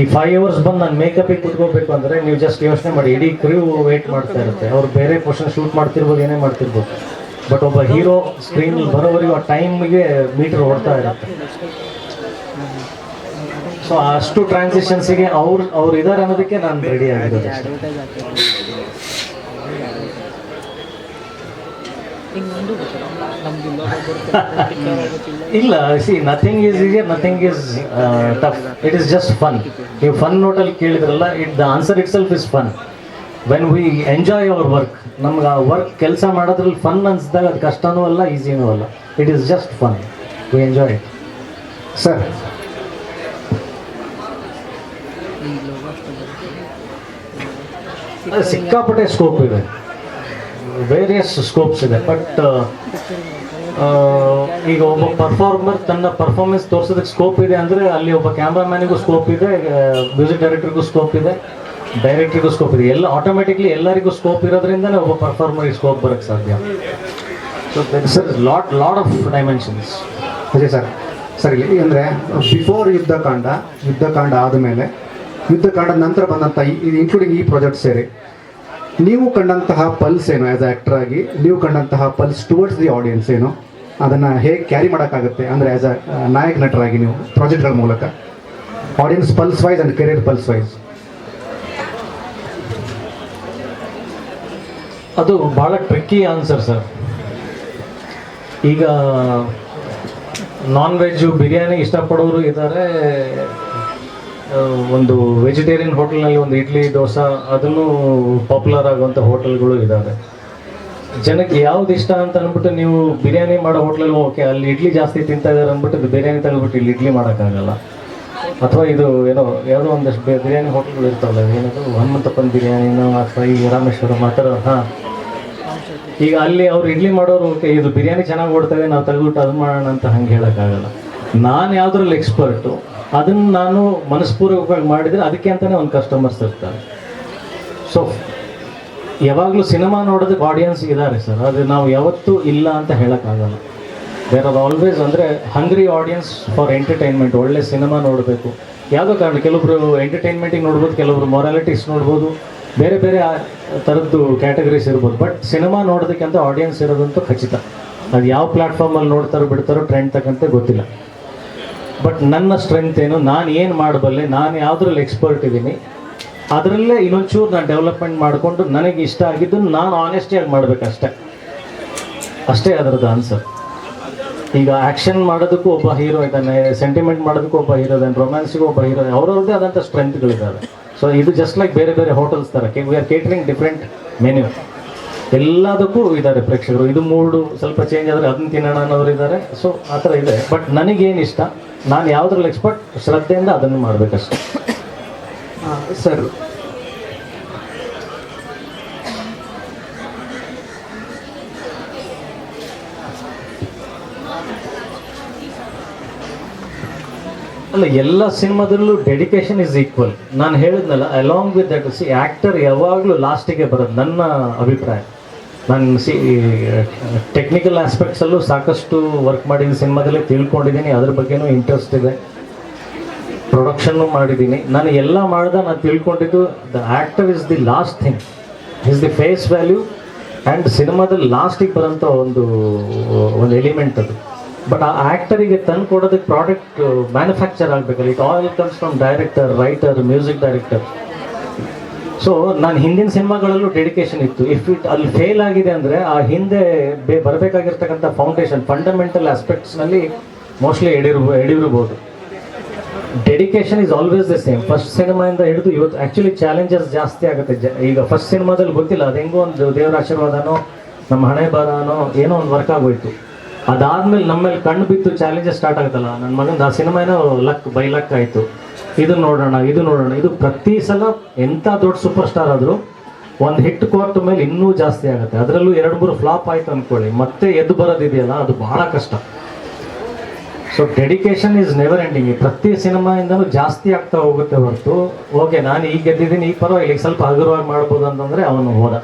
ಈ ಫೈವ್ ಅವರ್ಸ್ ಬಂದು ನಾನು ಮೇಕಪಿಗೆ ಕುತ್ಕೋಬೇಕು ಅಂದರೆ ನೀವು ಜಸ್ಟ್ ಯೋಚನೆ ಮಾಡಿ ಇಡೀ ಕ್ರೂ ವೇಟ್ ಮಾಡ್ತಾ ಇರುತ್ತೆ. ಅವ್ರು ಬೇರೆ ಪೋರ್ಷನ್ ಶೂಟ್ ಮಾಡ್ತಿರ್ಬೋದು ಏನೇ ಮಾಡ್ತಿರ್ಬೋದು. ಬಟ್ ಒಬ್ಬ ಹೀರೋ ಸ್ಕ್ರೀನ್ ಬರೋವರೆಗೂ ಆ ಟೈಮ್ಗೆ ಮೀಟರ್ ಓಡ್ತಾ ಇರುತ್ತೆ. ಸೊ ಅಷ್ಟು ಟ್ರಾನ್ಸಿಷನ್ಸಿಗೆ ಅವ್ರು ಅವ್ರು ಇದ್ದಾರೆ ಅನ್ನೋದಕ್ಕೆ ನಾನು ರೆಡಿ ಆಗಿರೋದು ಅಷ್ಟೇ. <laughs> ಇಲ್ಲ see nothing is easy nothing is tough it is just fun ನೀವು ಫನ್ ನೋಟಲ್ಲಿ ಕೇಳಿದ್ರಲ್ಲ it the answer itself is fun when we enjoy our work ನಮ್ಗೆ ಆ ವರ್ಕ್ ಕೆಲಸ ಮಾಡೋದ್ರಲ್ಲಿ ಫನ್ ಅನ್ಸಿದಾಗ ಅದು ಕಷ್ಟನೂ ಅಲ್ಲ ಈಸಿನೂ ಅಲ್ಲ. It is just fun we enjoy it sir ಸಿಕ್ಕಾಪಟ್ಟೆ ಸ್ಕೋಪ್ ಇದೆ. ವೇರಿಯಸ್ ಸ್ಕೋಪ್ಸ್ ಇದೆ. ಬಟ್ ಈಗ ಒಬ್ಬ ಪರ್ಫಾರ್ಮರ್ ತನ್ನ ಪರ್ಫಾರ್ಮೆನ್ಸ್ ತೋರಿಸೋದಕ್ಕೆ ಸ್ಕೋಪ್ ಇದೆ ಅಂದರೆ ಅಲ್ಲಿ ಒಬ್ಬ ಕ್ಯಾಮ್ರಾಮ್ಯಾನಿಗೂ ಸ್ಕೋಪ್ ಇದೆ ಮ್ಯೂಸಿಕ್ ಡೈರೆಕ್ಟ್ರಿಗೂ ಸ್ಕೋಪ್ ಇದೆ ಡೈರೆಕ್ಟ್ರಿಗೂ ಸ್ಕೋಪ್ ಇದೆ. ಎಲ್ಲ ಆಟೋಮೆಟಿಕ್ಲಿ ಎಲ್ಲರಿಗೂ ಸ್ಕೋಪ್ ಇರೋದ್ರಿಂದನೇ ಒಬ್ಬ ಪರ್ಫಾರ್ಮರ್ಗೆ ಸ್ಕೋಪ್ ಬರೋಕ್ಕೆ ಸಾಧ್ಯ. So sir lot lot of dimensions ಅದೇ ಸರ್ ಸರ್ ಇಲ್ಲಿ ಅಂದರೆ ಬಿಫೋರ್ ಯುದ್ಧಕಾಂಡ ಯುದ್ಧಕಾಂಡ ಆದಮೇಲೆ, ಯುದ್ಧಕಾಂಡದ ನಂತರ ಬಂದಂಥ ಇನ್ಕ್ಲೂಡಿಂಗ್ ಈ ಪ್ರಾಜೆಕ್ಟ್ ಸೇರಿ ನೀವು ಕಂಡಂತಹ ಪಲ್ಸ್ ಏನು ಆ್ಯಸ್ ಆ್ಯಕ್ಟರ್ ಆಗಿ, ನೀವು ಕಂಡಂತಹ ಪಲ್ಸ್ ಟುವರ್ಡ್ಸ್ ದಿ ಆಡಿಯನ್ಸ್ ಏನು, ಅದನ್ನು ಹೇಗೆ ಕ್ಯಾರಿ ಮಾಡೋಕ್ಕಾಗುತ್ತೆ? ಅಂದರೆ ಆ್ಯಸ್ ಅ ನಾಯಕ ನಟರಾಗಿ ನೀವು ಪ್ರಾಜೆಕ್ಟ್ಗಳ ಮೂಲಕ. Audience pulse wise and career pulse wise ಅದು ಭಾಳ ಟ್ರಿಕ್ಕಿ ಆನ್ಸರ್ ಸರ್ ಈಗ ನಾನ್ ವೆಜ್ಜು ಬಿರಿಯಾನಿ ಇಷ್ಟಪಡೋರು ಇದ್ದಾರೆ ಒಂದು ವೆಜಿಟೇರಿಯನ್ ಹೋಟೆಲ್ನಲ್ಲಿ ಒಂದು ಇಡ್ಲಿ, ದೋಸೆ, ಅದನ್ನು ಪಾಪ್ಯುಲರ್ ಆಗುವಂಥ ಹೋಟೆಲ್ಗಳು ಇದ್ದಾವೆ ಜನಕ್ಕೆ ಯಾವ್ದು ಇಷ್ಟ ಅಂತ ಅಂದ್ಬಿಟ್ಟು ನೀವು ಬಿರಿಯಾನಿ ಮಾಡೋ ಹೋಟ್ಲಲ್ಲಿ ಓಕೆ ಅಲ್ಲಿ ಇಡ್ಲಿ ಜಾಸ್ತಿ ತಿಂತಾ ಇದ್ದಾರೆ ಅಂದ್ಬಿಟ್ಟು ಅದು ಬಿರಿಯಾನಿ ತೆಗೆದ್ಬಿಟ್ಟು ಇಲ್ಲಿ ಇಡ್ಲಿ ಮಾಡೋಕ್ಕಾಗಲ್ಲ. ಅಥವಾ ಇದು ಏನೋ, ಯಾವುದೋ ಒಂದಷ್ಟು ಬಿರಿಯಾನಿ ಹೋಟೆಲ್ಗಳು ಇರ್ತಾವಲ್ಲ, ಏನದು? ಹನುಮಂತಪ್ಪನ ಬಿರಿಯಾನಿನೋ ಅಥವಾ ಈ ರಾಮೇಶ್ವರಂ ಥರ, ಹಾಂ. ಈಗ ಅಲ್ಲಿ ಅವ್ರು ಇಡ್ಲಿ ಮಾಡೋರು ಓಕೆ ಇದು ಬಿರಿಯಾನಿ ಚೆನ್ನಾಗಿ ಓಡ್ತವೆ ನಾವು ತೆಗೆದ್ಬಿಟ್ಟು ಅದು ಮಾಡೋಣ ಅಂತ ಹಂಗೆ ಹೇಳೋಕ್ಕಾಗಲ್ಲ. ನಾನು ಯಾವುದ್ರಲ್ಲಿ ಎಕ್ಸ್ಪರ್ಟು ಅದನ್ನು ನಾನು ಮನಸ್ಪೂರ್ವಕವಾಗಿ ಮಾಡಿದರೆ ಅದಕ್ಕೆ ಅಂತಲೇ ಒಂದು ಕಸ್ಟಮರ್ಸ್ ಇರ್ತಾರೆ. ಸೊ ಯಾವಾಗಲೂ ಸಿನಿಮಾ ನೋಡೋದಕ್ಕೆ ಆಡಿಯನ್ಸ್ ಇದ್ದಾರೆ ಸರ್. ಅದು ನಾವು ಯಾವತ್ತೂ ಇಲ್ಲ ಅಂತ ಹೇಳೋಕ್ಕಾಗಲ್ಲ. ದೇರ್ ಆರ್ ಆಲ್ವೇಸ್ ಅಂದರೆ ಹಂಗ್ರಿ ಆಡಿಯನ್ಸ್ ಫಾರ್ ಎಂಟರ್ಟೈನ್ಮೆಂಟ್ ಒಳ್ಳೆ ಸಿನಿಮಾ ನೋಡಬೇಕು. ಯಾವುದೋ ಕಾರಣ ಕೆಲವೊಬ್ರು ಎಂಟರ್ಟೈನ್ಮೆಂಟಿಗೆ ನೋಡ್ಬೋದು, ಕೆಲವರು ಮೊರಾಲಿಟೀಸ್ ನೋಡ್ಬೋದು, ಬೇರೆ ಬೇರೆ ಥರದ್ದು ಕ್ಯಾಟಗರೀಸ್ ಇರ್ಬೋದು. ಬಟ್ ಸಿನಿಮಾ ನೋಡೋದಕ್ಕೆ ಅಂತ ಆಡಿಯನ್ಸ್ ಇರೋದಂತೂ ಖಚಿತ. ಅದು ಯಾವ ಪ್ಲಾಟ್ಫಾರ್ಮಲ್ಲಿ ನೋಡ್ತಾರೋ ಬಿಡ್ತಾರೋ ಟ್ರೆಂಡ್ ತಕ್ಕಂತೆ ಗೊತ್ತಿಲ್ಲ. ಬಟ್ ನನ್ನ ಸ್ಟ್ರೆಂತ್ ಏನು? ನಾನು ಏನು ಮಾಡಬಲ್ಲೆ? ನಾನು ಯಾವುದ್ರಲ್ಲಿ ಎಕ್ಸ್ಪರ್ಟ್ ಇದ್ದೀನಿ ಅದರಲ್ಲೇ ಇನ್ನೊಂಚೂರು ನಾನು ಡೆವಲಪ್ಮೆಂಟ್ ಮಾಡಿಕೊಂಡು ನನಗೆ ಇಷ್ಟ ಆಗಿದ್ದು ನಾನು ಆನೆಸ್ಟಿಯಾಗಿ ಮಾಡಬೇಕಷ್ಟೆ. ಅಷ್ಟೇ ಅದರದ್ದು ಆನ್ಸರ್ ಈಗ ಆ್ಯಕ್ಷನ್ ಮಾಡೋದಕ್ಕೂ ಒಬ್ಬ ಹೀರೋ ಇದ್ದಾನೆ ಸೆಂಟಿಮೆಂಟ್ ಮಾಡೋದಕ್ಕೂ ಒಬ್ಬ ಹೀರೋ ಇದ್ದಾನೆ ರೊಮ್ಯಾನ್ಸಿಗೂ ಒಬ್ಬ ಹೀರೋ ಅವ್ರವ್ರದ್ದೇ ಆದಂಥ ಸ್ಟ್ರೆಂತ್ಗಳಿದ್ದಾವೆ ಸೊ ಇದು ಜಸ್ಟ್ ಲೈಕ್ ಬೇರೆ ಬೇರೆ ಹೋಟೆಲ್ಸ್ ಥರ we are catering different menu ಎಲ್ಲದಕ್ಕೂ ಇದ್ದಾರೆ ಪ್ರೇಕ್ಷಕರು. ಇದು ಮೂಡು ಸ್ವಲ್ಪ ಚೇಂಜ್ ಆದರೆ ಅದನ್ನ ತಿನ್ನೋಣ ಅನ್ನೋರು ಇದ್ದಾರೆ. ಸೊ ಆ ಥರ ಇದೆ. ಬಟ್ ನನಗೇನು ಇಷ್ಟ, ನಾನು ಯಾವುದ್ರಲ್ಲಿ ಎಕ್ಸ್ಪರ್ಟ್ ಶ್ರದ್ಧೆಯಿಂದ ಅದನ್ನು ಮಾಡಬೇಕಷ್ಟೆ. ಸರ್. ಅಲ್ಲ, ಎಲ್ಲ ಸಿನಿಮಾದಲ್ಲೂ ಡೆಡಿಕೇಶನ್ ಇಸ್ ಈಕ್ವಲ್ ನಾನು ಹೇಳಿದ್ನಲ್ಲ along with that see actor ಯಾವಾಗಲೂ ಲಾಸ್ಟಿಗೆ ಬರೋದು ನನ್ನ ಅಭಿಪ್ರಾಯ. ನಾನು ಸಿ ಟೆಕ್ನಿಕಲ್ ಆಸ್ಪೆಕ್ಟ್ಸಲ್ಲೂ ಸಾಕಷ್ಟು ವರ್ಕ್ ಮಾಡಿದ ಸಿನಿಮಾದಲ್ಲಿ ತಿಳ್ಕೊಂಡಿದ್ದೀನಿ ಅದ್ರ ಬಗ್ಗೆನೂ ಇಂಟ್ರೆಸ್ಟ್ ಇದೆ. ಪ್ರೊಡಕ್ಷನ್ನು ಮಾಡಿದ್ದೀನಿ ನಾನು ಎಲ್ಲ ಮಾಡಿದ ನಾನು ತಿಳ್ಕೊಂಡಿದ್ದು the actor is the last thing is the face value and ಸಿನಿಮಾದಲ್ಲಿ ಲಾಸ್ಟಿಗೆ ಬರೋಂಥ ಒಂದು ಒಂದು ಎಲಿಮೆಂಟ್ ಅದು. ಬಟ್ ಆ ಆ್ಯಕ್ಟರಿಗೆ ತಂದು ಕೊಡೋದಕ್ಕೆ product manufacture ಆಗಬೇಕಲ್ಲ. It all comes from director writer music director so ನಾನು ಹಿಂದಿನ ಸಿನಿಮಾಗಳಲ್ಲೂ ಡೆಡಿಕೇಶನ್ ಇತ್ತು. ಇಫ್ ಇಟ್ ಅಲ್ಲಿ ಫೇಲ್ ಆಗಿದೆ ಅಂದರೆ ಆ ಹಿಂದೆ ಬೇ ಬರಬೇಕಾಗಿರ್ತಕ್ಕಂಥ ಫೌಂಡೇಶನ್ ಫಂಡಮೆಂಟಲ್ ಆಸ್ಪೆಕ್ಟ್ಸ್ನಲ್ಲಿ ಮೋಸ್ಟ್ಲಿ ಎಡಿರ್, ಎಡಿರ್ಬೋದು. Dedication is always the same first ಸಿನಿಮಾಯಿಂದ ಹಿಡಿದು ಇವತ್ತು ಆ್ಯಕ್ಚುಲಿ ಚಾಲೆಂಜಸ್ ಜಾಸ್ತಿ ಆಗುತ್ತೆ. ಜ, ಈಗ ಫಸ್ಟ್ ಸಿನಿಮಾದಲ್ಲಿ ಗೊತ್ತಿಲ್ಲ. ಅದು ಹೆಂಗೋ ಒಂದು ದೇವರ ಆಶೀರ್ವಾದನೋ, ನಮ್ಮ ಹಣೆ ಬರನೋ ಏನೋ ಒಂದು ವರ್ಕ್ ಆಗೋಯ್ತು. ಅದಾದ್ಮೇಲೆ ನಮ್ಮಲ್ಲಿ ಕಣ್ಣು ಬಿತ್ತು ಚಾಲೆಂಜಸ್ ಸ್ಟಾರ್ಟ್ ಆಗುತ್ತಲ್ಲ. ನನ್ನ ಮನೆಯಿಂದ ಆ ಸಿನಿಮಾ ಏನೋ ಲಕ್ ಬೈ ಲಕ್ ಆಯಿತು. ಇದು ನೋಡೋಣ ಇದು ನೋಡೋಣ. ಇದು ಪ್ರತಿ ಸಲ ಎಂಥ ದೊಡ್ಡ ಸೂಪರ್ ಸ್ಟಾರ್ ಆದರೂ ಒಂದು ಹಿಟ್ ಕೊಟ್ಟ ಮೇಲೆ ಇನ್ನೂ ಜಾಸ್ತಿ ಆಗುತ್ತೆ. ಅದರಲ್ಲೂ ಎರಡು ಮೂರು ಫ್ಲಾಪ್ ಆಯ್ತು ಅಂದ್ಕೊಳ್ಳಿ ಮತ್ತೆ ಎದ್ದು ಬರೋದಿದೆಯಲ್ಲ ಅದು ಬಹಳ ಕಷ್ಟ. So dedication is never ending ಪ್ರತಿ ಸಿನಿಮಾಯಿಂದಲೂ ಜಾಸ್ತಿ ಆಗ್ತಾ ಹೋಗುತ್ತೆ ಹೊರತು. ಓಕೆ ನಾನು ಈಗ ಗೆದ್ದಿದ್ದೀನಿ, ಈಗ ಪರವಾಗಿಲ್ಲ. ಈಗ ಸ್ವಲ್ಪ ಹಗುರವಾಗಿ ಮಾಡ್ಬೋದು ಅಂತಂದರೆ ಅವನು ಹೋದ.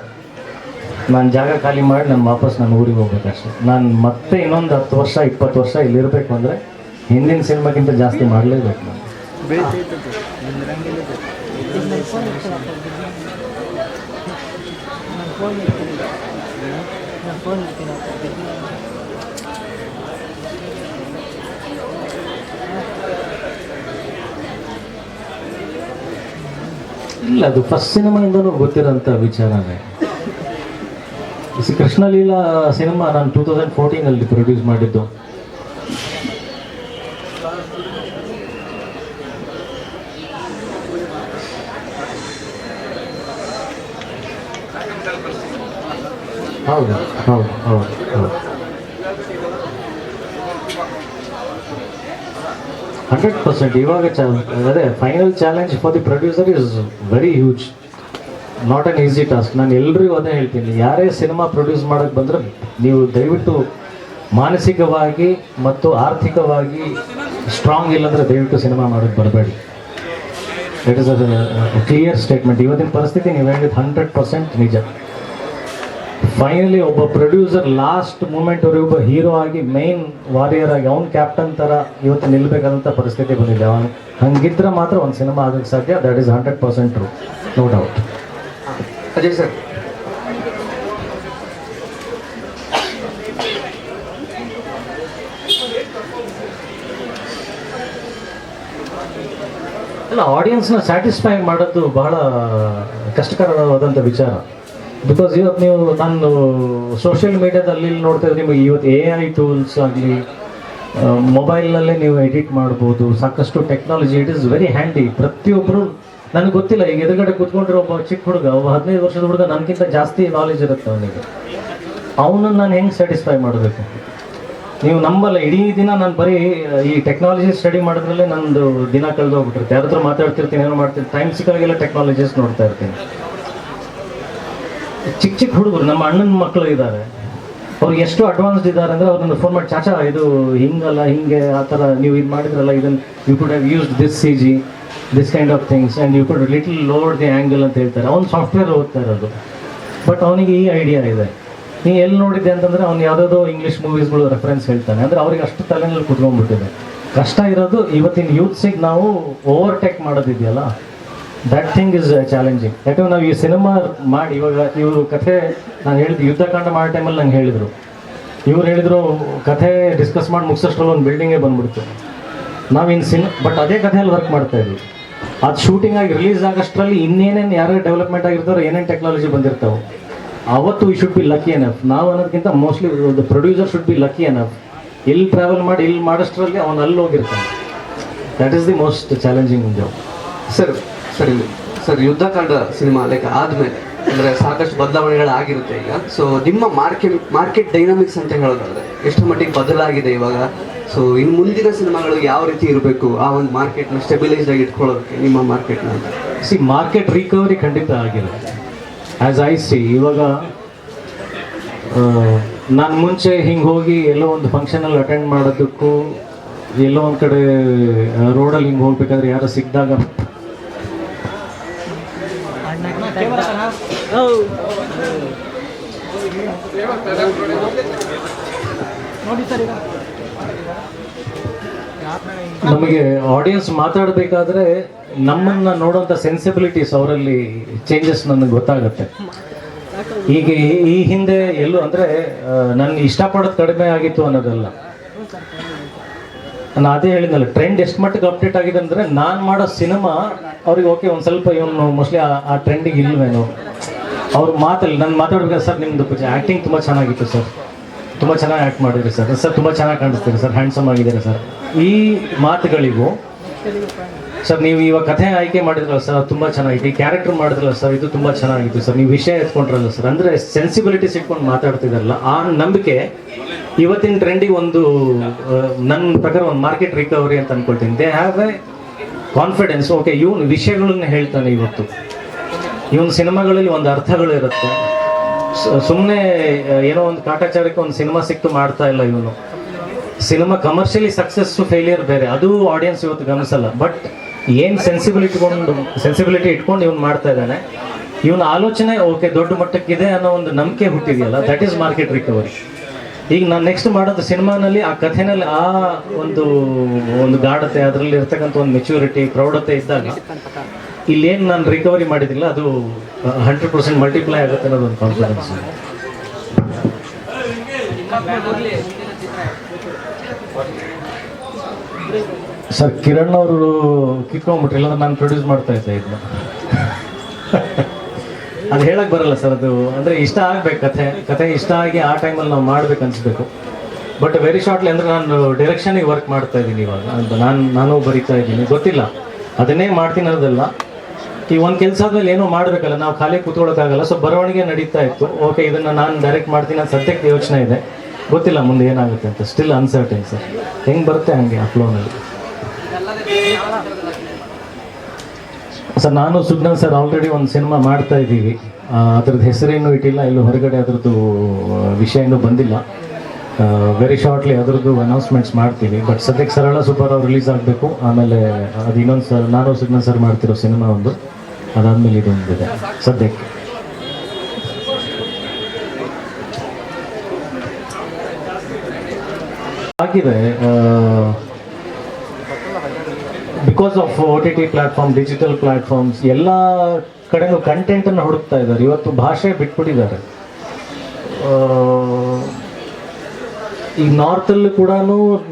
ನಾನು ಜಾಗ ಖಾಲಿ ಮಾಡಿ ನಾನು ವಾಪಸ್ ನಾನು ಊರಿಗೆ ಹೋಗ್ಬೇಕಷ್ಟೆ. ನಾನು ಮತ್ತೆ ಇನ್ನೊಂದು ಹತ್ತು ವರ್ಷ, ಇಪ್ಪತ್ತು ವರ್ಷ ಇಲ್ಲಿರಬೇಕು ಅಂದರೆ ಹಿಂದಿನ ಸಿನಿಮಾಗಿಂತ ಜಾಸ್ತಿ ಮಾಡಲೇಬೇಕು ನಾನು. ಇಲ್ಲ ಅದು ಫಸ್ಟ್ ಸಿನಿಮಾಯಿಂದನೂ ಗೊತ್ತಿರೋಂಥ ವಿಚಾರನೇ. ಕೃಷ್ಣ ಲೀಲಾ ಸಿನಿಮಾ ನಾನು ಟೂ ತೌಸಂಡ್ ಫೋರ್ಟೀನಲ್ಲಿ ಪ್ರೊಡ್ಯೂಸ್ ಮಾಡಿದ್ದು. ಹೌದು ಹೌದು ಹೌದು ಹೌದು. ಹಂಡ್ರೆಡ್ ಪರ್ಸೆಂಟ್ ಇವಾಗ ಅದೇ final challenge for the producer is very huge not an easy task ನಾನು ಎಲ್ರಿಗೂ ಅದೇ ಹೇಳ್ತೀನಿ. ಯಾರೇ ಸಿನಿಮಾ ಪ್ರೊಡ್ಯೂಸ್ ಮಾಡೋಕ್ಕೆ ಬಂದರೆ ನೀವು ದಯವಿಟ್ಟು ಮಾನಸಿಕವಾಗಿ ಮತ್ತು ಆರ್ಥಿಕವಾಗಿ ಸ್ಟ್ರಾಂಗ್ ಇಲ್ಲಂದ್ರೆ ದಯವಿಟ್ಟು ಸಿನಿಮಾ ಮಾಡೋಕ್ಕೆ ಬರಬೇಡಿ. ಇಟ್ ಇಸ್ ಕ್ಲಿಯರ್ ಸ್ಟೇಟ್ಮೆಂಟ್ ಇವತ್ತಿನ ಪರಿಸ್ಥಿತಿ ನೀವು ಹೇಳಿದ ಹಂಡ್ರೆಡ್ ಪರ್ಸೆಂಟ್ ನಿಜ. ಫೈನಲಿ ಒಬ್ಬ ಪ್ರೊಡ್ಯೂಸರ್ ಲಾಸ್ಟ್ ಮೂಮೆಂಟ್ ಮೂಮೆಂಟ್ವರೆಗೆ ಒಬ್ಬ ಹೀರೋ ಆಗಿ ಮೇನ್ ವಾರಿಯರ್ ಆಗಿ, ಅವ್ನು ಕ್ಯಾಪ್ಟನ್ ಥರ ಇವತ್ತು ನಿಲ್ಬೇಕಾದಂಥ ಪರಿಸ್ಥಿತಿ ಬಂದಿದೆ. ಅವನು ಹಂಗಿದ್ರೆ ಮಾತ್ರ ಒಂದು ಸಿನಿಮಾ ಆಗಕ್ಕೆ ಸಾಧ್ಯ. That is hundred percent true no doubt Ajay sir ಅಲ್ಲ ಆಡಿಯನ್ಸ್ನ ಸ್ಯಾಟಿಸ್ಫೈ ಮಾಡೋದು ಬಹಳ ಕಷ್ಟಕರವಾದಂಥ ವಿಚಾರ. ಬಿಕಾಸ್ ಇವತ್ತು ನೀವು ನಾನು ಸೋಷಿಯಲ್ ಮೀಡಿಯಾದಲ್ಲಿ ನೋಡ್ತಾ ಇದ್ರೆ ನಿಮಗೆ ಇವತ್ತು ಎ ಐ ಟೂಲ್ಸ್ ಆಗಲಿ ಮೊಬೈಲ್ನಲ್ಲೇ ನೀವು ಎಡಿಟ್ ಮಾಡ್ಬೋದು, ಸಾಕಷ್ಟು technology it is very handy ಪ್ರತಿಯೊಬ್ಬರು ನನಗೆ ಗೊತ್ತಿಲ್ಲ, ಈಗ ಎದುರುಗಡೆ ಕೂತ್ಕೊಂಡಿರೋ ಒಬ್ಬ ಚಿಕ್ಕ ಹುಡುಗ, ಒಬ್ಬ ಹದಿನೈದು ವರ್ಷದ ಹುಡುಗ ನನಗಿಂತ ಜಾಸ್ತಿ ನಾಲೆಜ್ ಇರುತ್ತೆ ಅವನಿಗೆ. ಅವನನ್ನು ನಾನು ಹೆಂಗೆ ಸ್ಯಾಟಿಸ್ಫೈ ಮಾಡಬೇಕು? ನೀವು ನಂಬಲ್ಲ, ಇಡೀ ದಿನ ನಾನು ಬರೀ ಈ ಟೆಕ್ನಾಲಜಿ ಸ್ಟಡಿ ಮಾಡಿದ್ರಲ್ಲೇ ನಂದು ದಿನ ಕಳೆದು ಹೋಗ್ಬಿಟ್ಟಿರುತ್ತೆ ಯಾರ ಹತ್ರ ಮಾತಾಡ್ತಿರ್ತೀನಿ, ಏನೋ ಮಾಡ್ತೀನಿ ಟೈಮ್ ಸಿಕ್ಕಾಗೆಲ್ಲ ಟೆಕ್ನಾಲಜೀಸ್ ನೋಡ್ತಾ ಇರ್ತೀನಿ. ಚಿಕ್ಕ ಚಿಕ್ಕ ಹುಡುಗರು, ನಮ್ಮ ಅಣ್ಣನ ಮಕ್ಕಳು ಇದ್ದಾರೆ ಅವ್ರು ಎಷ್ಟು ಅಡ್ವಾನ್ಸ್ಡ್ ಇದ್ದಾರೆ ಅಂದರೆ ಅವ್ರನ್ನ ಫೋನ್ ಮಾಡಿ, ಚಾಚಾ, ಇದು ಹಿಂಗಲ್ಲ, ಹಿಂಗೆ, ಆ ಥರ ನೀವು ಇದು ಮಾಡಿದ್ರಲ್ಲ ಇದನ್ನು you could have used this C G this kind of things and you could little load the angle ಅಂತ ಹೇಳ್ತಾರೆ. ಅವ್ನು ಸಾಫ್ಟ್ವೇರ್ ಓದ್ತಾ ಇರೋದು. ಬಟ್ ಅವನಿಗೆ ಈ ಐಡಿಯಾ ಇದೆ. ನೀ ಎಲ್ಲಿ ನೋಡಿದ್ದೆ ಅಂತಂದ್ರೆ ಅವ್ನು ಯಾವುದಾದ್ರು ಇಂಗ್ಲೀಷ್ ಮೂವೀಸ್ಗಳು ರೆಫರೆನ್ಸ್ ಹೇಳ್ತಾನೆ. ಅಂದರೆ ಅವ್ರಿಗೆ ಅಷ್ಟು ತಲೆನಲ್ಲಿ ಕುತ್ಕೊಂಡ್ಬಿಟ್ಟಿದೆ. ಕಷ್ಟ ಇರೋದು ಇವತ್ತಿನ ಯೂತ್ಸಿಗೆ ನಾವು ಓವರ್ಟೇಕ್ ಮಾಡೋದಿದೆಯಲ್ಲ? ದಟ್ ಥಿಂಗ್ ಇಸ್ ಚಾಲೆಂಜಿಂಗ್ ಯಾಕಂದ್ರೆ ನಾವು ಈ ಸಿನಿಮಾ ಮಾಡಿ ಇವಾಗ ಇವರು ಕಥೆ, ನಾನು ಹೇಳಿದ್ದು ಯುದ್ಧಕಾಂಡ ಮಾಡೋ ಟೈಮಲ್ಲಿ ನಂಗೆ ಹೇಳಿದರು. ಇವ್ರು ಹೇಳಿದರು, ಕಥೆ ಡಿಸ್ಕಸ್ ಮಾಡಿ ಮುಗಿಸೋಷ್ಟ್ರಲ್ಲಿ ಒಂದು ಬಿಲ್ಡಿಂಗೇ ಬಂದ್ಬಿಡ್ತು. ನಾವು ಇನ್ನು ಸಿನ್ ಬಟ್ ಅದೇ ಕಥೆಯಲ್ಲಿ ವರ್ಕ್ ಮಾಡ್ತಾ ಇದ್ವಿ. ಅದು ಶೂಟಿಂಗ್ ಆಗಿ ರಿಲೀಸ್ ಆಗೋಷ್ಟರಲ್ಲಿ ಇನ್ನೇನೇನು ಯಾರು ಡೆವಲಪ್ಮೆಂಟ್ ಆಗಿರ್ತಾರೋ, ಏನೇನು ಟೆಕ್ನಾಲಜಿ ಬಂದಿರ್ತಾವೆ. ಅವತ್ತು we should be lucky enough ನಾವು ಅನ್ನೋದಕ್ಕಿಂತ mostly the producer should be lucky enough ಇಲ್ಲಿ ಟ್ರಾವೆಲ್ ಮಾಡಿ ಇಲ್ಲಿ ಮಾಡೋಷ್ಟರಲ್ಲಿ ಅವನು ಅಲ್ಲಿ ಹೋಗಿರ್ತಾನೆ. That is the most challenging job sir ಸರಿ ಸರ್ ಯುದ್ಧಕಾಂಡ ಸಿನಿಮಾ ಲೈಕ್ ಆದಮೇಲೆ ಅಂದರೆ ಸಾಕಷ್ಟು ಬದಲಾವಣೆಗಳಾಗಿರುತ್ತೆ ಈಗ. ಸೊ ನಿಮ್ಮ ಮಾರ್ಕೆಟ್ ಮಾರ್ಕೆಟ್ ಡೈನಾಮಿಕ್ಸ್ ಅಂತ ಹೇಳೋದಾದ್ರೆ ಎಷ್ಟು ಮಟ್ಟಿಗೆ ಬದಲಾಗಿದೆ ಇವಾಗ. ಸೊ ಇನ್ನು ಮುಂದಿನ ಸಿನಿಮಾಗಳು ಯಾವ ರೀತಿ ಇರಬೇಕು? ಆ ಒಂದು ಮಾರ್ಕೆಟ್ನ ಸ್ಟೆಬಿಲೈಸ್ ಆಗಿ ಇಟ್ಕೊಳ್ಳೋದಕ್ಕೆ ನಿಮ್ಮ ಮಾರ್ಕೆಟ್ನ ಸಿ ಮಾರ್ಕೆಟ್ ರಿಕವರಿ ಖಂಡಿತ ಆಗಿರುತ್ತೆ. ಆ್ಯಸ್ ಐ ಸಿ ಇವಾಗ ನಾನು ಮುಂಚೆ ಹಿಂಗೆ ಹೋಗಿ ಎಲ್ಲೋ ಒಂದು ಫಂಕ್ಷನಲ್ಲಿ ಅಟೆಂಡ್ ಮಾಡೋದಕ್ಕೂ ಎಲ್ಲೋ ಒಂದು ಕಡೆ ರೋಡಲ್ಲಿ ಹಿಂಗೆ ಹೋಗ್ಬೇಕಾದ್ರೆ ಯಾರೋ ಸಿಕ್ಕಿದಾಗ ನಮಗೆ ಆಡಿಯನ್ಸ್ ಮಾತಾಡಬೇಕಾದ್ರೆ ನಮ್ಮನ್ನ ನೋಡೋಂಥ ಸೆನ್ಸಿಬಿಲಿಟೀಸ್ ಅವರಲ್ಲಿ ಚೇಂಜಸ್ ನನಗೆ ಗೊತ್ತಾಗುತ್ತೆ. ಈಗ ಈ- ಹಿಂದೆ ಎಲ್ಲೂ ಅಂದರೆ ನನ್ನ ಇಷ್ಟಪಡೋದು ಕಡಿಮೆ ಆಗಿತ್ತು ಅನ್ನೋದಲ್ಲ. ನಾನು ಅದೇ ಹೇಳಿದ್ನಲ್ಲ ಟ್ರೆಂಡ್ ಎಷ್ಟು ಮಟ್ಟಿಗೆ ಅಪ್ಡೇಟ್ ಆಗಿದೆ ಅಂದರೆ, ನಾನು ಮಾಡೋ ಸಿನಿಮಾ ಅವ್ರಿಗೆ ಓಕೆ ಒಂದು ಸ್ವಲ್ಪ ಇವನು ಮೋಸ್ಟ್ಲಿ ಆ ಟ್ರೆಂಡಿಗೆ ಇಲ್ವೇನೋ. ಅವ್ರ ಮಾತಲ್ಲಿ, ನಾನು ಮಾತಾಡಿದ್ರೆ ಸರ್ ನಿಮ್ಮದು ಆ್ಯಕ್ಟಿಂಗ್ ತುಂಬ ಚೆನ್ನಾಗಿತ್ತು ಸರ್. ತುಂಬ ಚೆನ್ನಾಗಿ ಆ್ಯಕ್ಟ್ ಮಾಡಿದ್ರಿ ಸರ್. ಸರ್, ತುಂಬ ಚೆನ್ನಾಗಿ ಕಾಣಿಸ್ತೀರಿ ಸರ್. ಹ್ಯಾಂಡ್ಸಮ್ ಆಗಿದ್ದೀರಿ ಸರ್. ಈ ಮಾತುಗಳಿಗೂ ಸರ್, ನೀವು ಇವಾಗ ಕಥೆ ಆಯ್ಕೆ ಮಾಡಿದ್ರಲ್ಲ ಸರ್ ತುಂಬ ಈ ಕ್ಯಾರೆಕ್ಟರ್ ಮಾಡಿದ್ರಲ್ಲ ಸರ್, ಇದು ತುಂಬ ಚೆನ್ನಾಗಿತ್ತು ಸರ್. ನೀವು ವಿಷಯ ಎತ್ಕೊಂಡ್ರಲ್ಲ ಸರ್. ಅಂದರೆ ಸೆನ್ಸಿಬಿಲಿಟೀಸ್ ಇಟ್ಕೊಂಡು ಮಾತಾಡ್ತಿದಾರಲ್ಲ, ಆ ನಂಬಿಕೆ ಇವತ್ತಿನ ಟ್ರೆಂಡಿಗೆ ಒಂದು ನನ್ನ ಪ್ರಕಾರ ಒಂದು ಮಾರ್ಕೆಟ್ ರಿಕವರಿ ಅಂತ ಅನ್ಕೊಳ್ತೀನಿ. They have a confidence okay ಇವನು ವಿಷಯಗಳನ್ನ ಹೇಳ್ತಾನೆ ಇವತ್ತು. ಇವನ್ ಸಿನಿಮಾಗಳಲ್ಲಿ ಒಂದು ಅರ್ಥಗಳು ಇರುತ್ತೆ. ಸುಮ್ಮನೆ ಏನೋ ಒಂದು ಕಾಟಾಚಾರಕ್ಕೆ ಒಂದು ಸಿನಿಮಾ ಸಿಕ್ತು ಮಾಡ್ತಾ ಇಲ್ಲ ಇವನು. ಸಿನಿಮಾ ಕಮರ್ಷಿಯಲಿ ಸಕ್ಸಸ್ ಫೇಲಿಯರ್ ಬೇರೆ. ಅದು ಆಡಿಯನ್ಸ್ ಇವತ್ತು ಗಮನಿಸಲ್ಲ. ಬಟ್ ಏನು ಸೆನ್ಸಿಬಿಲಿಟಿ ಇಟ್ಕೊಂಡು ಸೆನ್ಸಿಬಿಲಿಟಿ ಇಟ್ಕೊಂಡು ಇವನು ಮಾಡ್ತಾ ಇದ್ದಾನೆ. ಇವನ ಆಲೋಚನೆ, ಓಕೆ, ದೊಡ್ಡ ಮಟ್ಟಕ್ಕಿದೆ ಅನ್ನೋ ಒಂದು ನಂಬಿಕೆ ಹುಟ್ಟಿದೆಯಲ್ಲ? ದಟ್ ಈಸ್ ಮಾರ್ಕೆಟ್ ರಿಕವರಿ ಈಗ ನಾನು ನೆಕ್ಸ್ಟ್ ಮಾಡೋದು ಸಿನಿಮಾನಲ್ಲಿ, ಆ ಕಥೆನಲ್ಲಿ ಆ ಒಂದು ಒಂದು ಗಾಢತೆ, ಅದರಲ್ಲಿ ಇರ್ತಕ್ಕಂಥ ಒಂದು ಮೆಚುರಿಟಿ ಪ್ರೌಢತೆ ಇದ್ದಾಗ ಇಲ್ಲೇನು ನಾನು ರಿಕವರಿ ಮಾಡಿದಿಲ್ಲ, ಅದು ಹಂಡ್ರೆಡ್ ಪರ್ಸೆಂಟ್ ಮಲ್ಟಿಪ್ಲೈ ಆಗುತ್ತೆ ಅನ್ನೋದು ಒಂದು ಕಾನ್ಫಿಡೆನ್ಸ್ ಸರ್, ಕಿರಣ್ ಅವರು ಕಿತ್ಕೊಂಡ್ಬಿಟ್ರಿ ಇಲ್ಲಾಂದ್ರೆ ನಾನು ಪ್ರೊಡ್ಯೂಸ್ ಮಾಡ್ತಾ ಇದ್ದೆ ಇದನ್ನ ಅದು ಹೇಳಕ್ ಬರಲ್ಲ ಸರ್, ಅದು ಅಂದ್ರೆ ಇಷ್ಟ ಆಗ್ಬೇಕು ಕಥೆ. ಕಥೆ ಇಷ್ಟ ಆಗಿ ಆ ಟೈಮಲ್ಲಿ ನಾವು ಮಾಡ್ಬೇಕು ಅನ್ಸ್ಬೇಕು. ಬಟ್ ವೆರಿ ಶಾರ್ಟ್ಲಿ ಅಂದ್ರೆ ನಾನು ಡೈರೆಕ್ಷನಿಗೆ ವರ್ಕ್ ಮಾಡ್ತಾ ಇದ್ದೀನಿ ಇವಾಗ. ಅಂತ ನಾನು ನಾನು ಬರಿತಾ ಇದ್ದೀನಿ. ಗೊತ್ತಿಲ್ಲ. ಅದನ್ನೇ ಮಾಡ್ತೀನಿ ಅನ್ನೋದಲ್ಲ. ಈ ಒಂದು ಕೆಲಸ ಆದ್ಮೇಲೆ ಏನೋ ಮಾಡಬೇಕಲ್ಲ, ನಾವು ಖಾಲಿ ಕೂತ್ಕೊಳ್ಳೋಕ್ಕಾಗಲ್ಲ. ಸೊ ಬರವಣಿಗೆ ನಡೀತಾ ಇತ್ತು. ಓಕೆ ಇದನ್ನ ನಾನು ಡೈರೆಕ್ಟ್ ಮಾಡ್ತೀನಿ ಅಂತ ಸದ್ಯಕ್ಕೆ ಯೋಚನೆ ಇದೆ. ಗೊತ್ತಿಲ್ಲ ಮುಂದೆ ಏನಾಗುತ್ತೆ ಅಂತ. ಸ್ಟಿಲ್ ಅನ್ಸರ್ಟೈನ್ ಸರ್ ಹೆಂಗೆ ಬರುತ್ತೆ ಹಂಗೆ ಫ್ಲೋನಲ್ಲಿ ಸರ್, ನಾನು ಸುಜ್ಞಾನ್ ಸರ್ ಆಲ್ರೆಡಿ ಒಂದು ಸಿನಿಮಾ ಮಾಡ್ತಾ ಇದ್ದೀವಿ. ಅದ್ರದ್ದು ಹೆಸರೇನು ಇಟ್ಟಿಲ್ಲ, ಇಲ್ಲಿ ಹೊರಗಡೆ ಅದರದ್ದು ವಿಷಯ ಇನ್ನೂ ಬಂದಿಲ್ಲ. ವೆರಿ ಶಾರ್ಟ್ಲಿ ಅದರದ್ದು ಅನೌನ್ಸ್ಮೆಂಟ್ಸ್ ಮಾಡ್ತೀವಿ ಬಟ್ ಸದ್ಯಕ್ಕೆ ಸರಳ ಸೂಪರ್ ಅವ್ರು ರಿಲೀಸ್ ಆಗಬೇಕು. ಆಮೇಲೆ ಅದು ಇನ್ನೊಂದು ಸರ್, ನಾನು ಸುಜ್ಞಾನ್ ಸರ್ ಮಾಡ್ತಿರೋ ಸಿನಿಮಾ ಒಂದು. ಅದಾದ್ಮೇಲೆ ಇದೊಂದಿದೆ ಸದ್ಯಕ್ಕೆ. ಆಗಿದೆ because of O T T platform digital platforms ಎಲ್ಲ ಕಡೆನೂ ಕಂಟೆಂಟನ್ನು ಹುಡುಕ್ತಾ ಇದ್ದಾರೆ. ಇವತ್ತು ಭಾಷೆ ಬಿಟ್ಬಿಟ್ಟಿದ್ದಾರೆ. ಈ ನಾರ್ತಲ್ಲಿ ಕೂಡ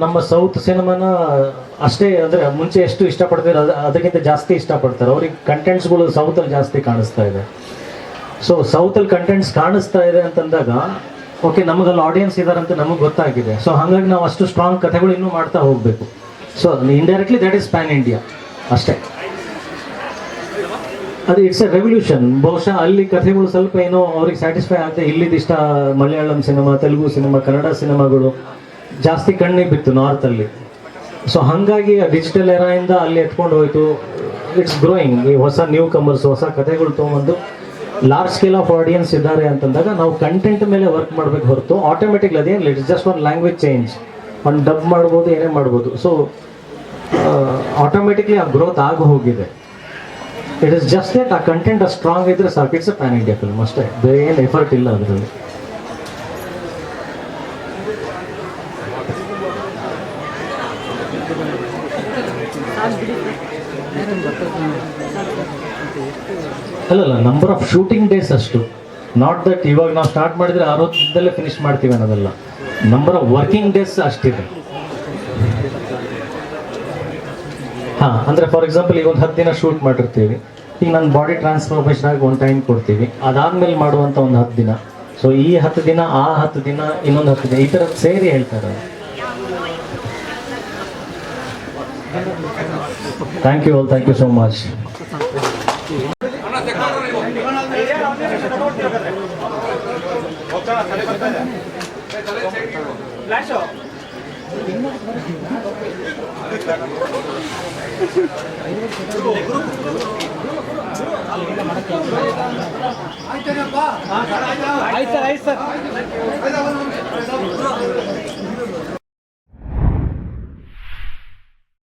ನಮ್ಮ ಸೌತ್ ಸಿನಿಮಾನ ಅಷ್ಟೇ, ಅಂದರೆ ಮುಂಚೆ ಎಷ್ಟು ಇಷ್ಟಪಡ್ತಾರೆ ಅದು, ಅದಕ್ಕಿಂತ ಜಾಸ್ತಿ ಇಷ್ಟಪಡ್ತಾರೆ. ಅವ್ರಿಗೆ ಕಂಟೆಂಟ್ಸ್ಗಳು ಸೌತಲ್ಲಿ ಜಾಸ್ತಿ ಕಾಣಿಸ್ತಾ ಇದೆ. ಸೊ ಸೌತಲ್ಲಿ ಕಂಟೆಂಟ್ಸ್ ಕಾಣಿಸ್ತಾ ಇದೆ ಅಂತಂದಾಗ ಓಕೆ ನಮಗಲ್ಲಿ ಆಡಿಯನ್ಸ್ ಇದ್ದಾರೆ ಅಂತ ನಮಗೆ ಗೊತ್ತಾಗಿದೆ. ಸೊ ಹಾಗಾಗಿ ನಾವು ಅಷ್ಟು ಸ್ಟ್ರಾಂಗ್ ಕಥೆಗಳು ಇನ್ನೂ ಮಾಡ್ತಾ ಹೋಗಬೇಕು. So indirectly that is pan India ಅಷ್ಟೇ. ಅದು ಇಟ್ಸ್ ಎ ರೆವಲ್ಯೂಷನ್ ಬಹುಶಃ ಅಲ್ಲಿ ಕಥೆಗಳು ಸ್ವಲ್ಪ ಏನೋ ಅವ್ರಿಗೆ ಸ್ಯಾಟಿಸ್ಫೈ ಆಗುತ್ತೆ ಇಲ್ಲಿದಿಷ್ಟ ಮಲಯಾಳಂ ಸಿನಿಮಾ, ತೆಲುಗು ಸಿನಿಮಾ, ಕನ್ನಡ ಸಿನಿಮಾಗಳು ಜಾಸ್ತಿ ಕಣ್ಣಿಗೆ ಬಿತ್ತು ನಾರ್ತಲ್ಲಿ ಸೊ ಹಾಗಾಗಿ ಡಿಜಿಟಲ್ ಎರಾಯಿಂದ ಅಲ್ಲಿ ಎತ್ಕೊಂಡು ಹೋಯಿತು. ಇಟ್ಸ್ ಗ್ರೋಯಿಂಗ್ ಈ ಹೊಸ ನ್ಯೂ ಕಮರ್ಸ್ ಹೊಸ ಕಥೆಗಳು ತೊಗೊಂಡು ಲಾರ್ಜ್ ಸ್ಕೇಲ್ ಆಫ್ ಆಡಿಯನ್ಸ್ ಇದ್ದಾರೆ ಅಂತಂದಾಗ ನಾವು ಕಂಟೆಂಟ್ ಮೇಲೆ ವರ್ಕ್ ಮಾಡಬೇಕು ಹೊರತು automatically ಅದೇನಿಲ್ಲ it's just one language change ಒಂದು ಡಬ್ ಮಾಡ್ಬೋದು, ಏನೇ ಮಾಡ್ಬೋದು. ಸೊ ಆಟೋಮೆಟಿಕ್ಲಿ ಆ ಗ್ರೋತ್ ಆಗಿ ಹೋಗಿದೆ. ಇಟ್ ಇಸ್ ಜಸ್ಟ್ ದಟ್ ಆ ಕಂಟೆಂಟ್ ಸ್ಟ್ರಾಂಗ್ ಇದ್ರೆ ಸಾಕು. It's a pan India film ಅಷ್ಟೇ. ಏನು ಎಫರ್ಟ್ ಇಲ್ಲ ಅದರಲ್ಲಿ. ಅಲ್ಲಲ್ಲ ನಂಬರ್ ಆಫ್ ಶೂಟಿಂಗ್ ಡೇಸ್ ಅಷ್ಟು. ನಾಟ್ ದಟ್ ಇವಾಗ ನಾವು ಸ್ಟಾರ್ಟ್ ಮಾಡಿದ್ರೆ ದಿನದಲ್ಲೇ ಫಿನಿಶ್ ಮಾಡ್ತೀವಿ ಅನ್ನೋದಲ್ಲ. ನಂಬರ್ ಆಫ್ ವರ್ಕಿಂಗ್ ಡೇಸ್ ಅಷ್ಟಿದೆ. ಹಾಂ, ಅಂದರೆ ಫಾರ್ ಎಕ್ಸಾಂಪಲ್ ಈಗ ಒಂದು ಹತ್ತು ದಿನ ಶೂಟ್ ಮಾಡಿರ್ತೀವಿ. ಈಗ ನನ್ನ ಬಾಡಿ ಟ್ರಾನ್ಸ್ಫಾರ್ಮೇಷನ್ ಆಗಿ ಒಂದು ಟೈಮ್ ಕೊಡ್ತೀವಿ. ಅದಾದ್ಮೇಲೆ ಮಾಡುವಂಥ ಒಂದು ಹತ್ತು ದಿನ. ಸೊ ಈ ಹತ್ತು ದಿನ, ಆ ಹತ್ತು ದಿನ, ಇನ್ನೊಂದು ಹತ್ತು ದಿನ, ಈ ಥರ ಸೇರಿ ಹೇಳ್ತಾರೆ thank you all thank you so much flash ಆಯ್ತು ಸರ್. ಆಯ್ತು.